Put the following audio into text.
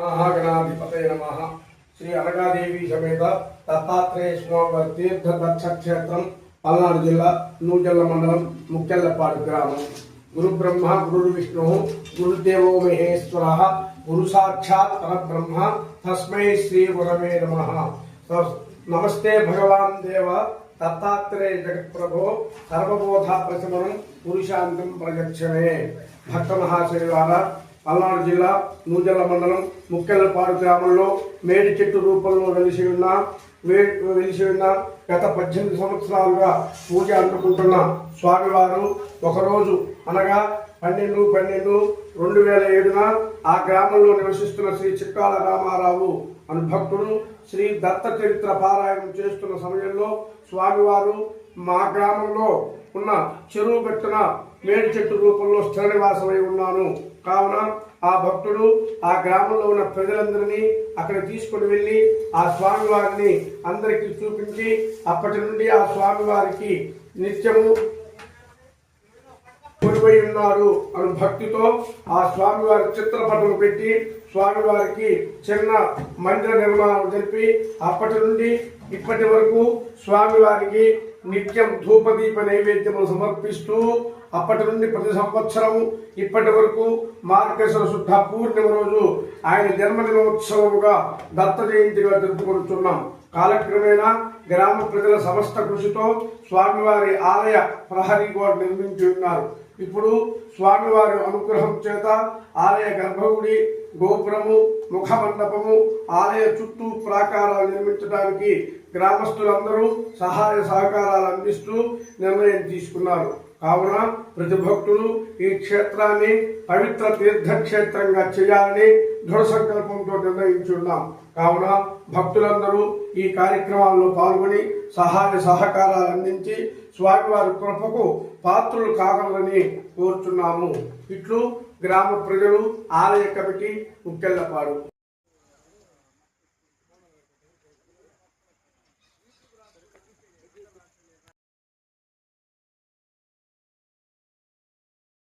మహాగణాధిపతయ నమ శ్రీ అనగాదేవి సమేత దత్తాత్రేయ స్వామి తీర్థ దక్ష పల్నాడు జిల్లా నూజల్ల మండలం ముక్కెల్లపాడు గ్రామం. గురు బ్రహ్మ గురు విష్ణు గురుదేవో మహేశ్వర. గురు సాక్షాత్ పరబ్రహ్మ తస్మై శ్రీ గురవే నమ. నమస్తే భగవాన్ దేవ దత్తాత్రేయ జగత్ప్రభో సర్వబోధ ప్రశమనం పురుషాంతం ప్రజక్షమే భక్త మహాశైవాల పల్నాడు జిల్లా నూజల్ల మండలం ముక్కెలపాడు గ్రామంలో మేడి చెట్టు రూపంలో వెలిసి ఉన్న వే- వెలిసి ఉన్న గత పద్దెనిమిది సంవత్సరాలుగా పూజ అందుకుంటున్న స్వామివారు ఒకరోజు అనగా పన్నెండు పన్నెండు రెండు వేల ఏడున ఆ గ్రామంలో నివసిస్తున్న శ్రీ చిక్కాల రామారావు అను భక్తుడు శ్రీ దత్త చరిత్ర పారాయణం చేస్తున్న సమయంలో స్వామివారు మా గ్రామంలో ఉన్న చెరువు గట్టున మేడి చెట్టు రూపంలో స్థిర నివాసమై ఉన్నాను. కావున ఆ భక్తుడు ఆ గ్రామంలో ఉన్న ప్రజలందరినీ అక్కడ తీసుకుని వెళ్ళి ఆ స్వామివారిని అందరికీ చూపించి అప్పటి నుండి ఆ స్వామివారికి నిత్యము కొనిపోయి ఉన్నారు అని భక్తితో ఆ స్వామివారి చిత్రపటం పెట్టి స్వామివారికి చిన్న మందిర నిర్మాణం జరిపి అప్పటి నుండి ఇప్పటి వరకు స్వామివారికి నిత్యం ధూపదీప నైవేద్యము సమర్పిస్తూ అప్పటి నుండి ప్రతి సంవత్సరం ఇప్పటి వరకు మార్గశిర శుద్ధ పూర్ణిమ రోజు ఆయన జన్మదినోత్సవముగా దత్త జయంతిగా జరుపుకుంటున్నాం కాలక్రమేణా గ్రామ ప్రజల సమస్త కృషితో స్వామివారి ఆలయ ప్రహరీ గోడ నిర్మించి ఉన్నారు. ఇప్పుడు స్వామివారి అనుగ్రహం చేత ఆలయ గర్భగుడి గోపురము ముఖ మండపము ఆలయ చుట్టూ ప్రాకారాలు నిర్మించడానికి గ్రామస్తులందరూ సహాయ సహకారాలు అందిస్తూ నిర్ణయం తీసుకున్నారు. కావున ప్రతి భక్తులు ఈ క్షేత్రాన్ని పవిత్ర తీర్థక్షేత్రంగా చేయాలని దృఢ సంకల్పంతో నిర్ణయించున్నాం. కావున భక్తులందరూ ఈ కార్యక్రమాల్లో పాల్గొని సహాయ సహకారాలు అందించి స్వామివారి కృపకు పాత్రులు కాగలరని కోరుచున్నాము. ఇట్లు గ్రామ ప్రజలు ఆలయ కమిటీ ముక్కెళ్ళపాడు.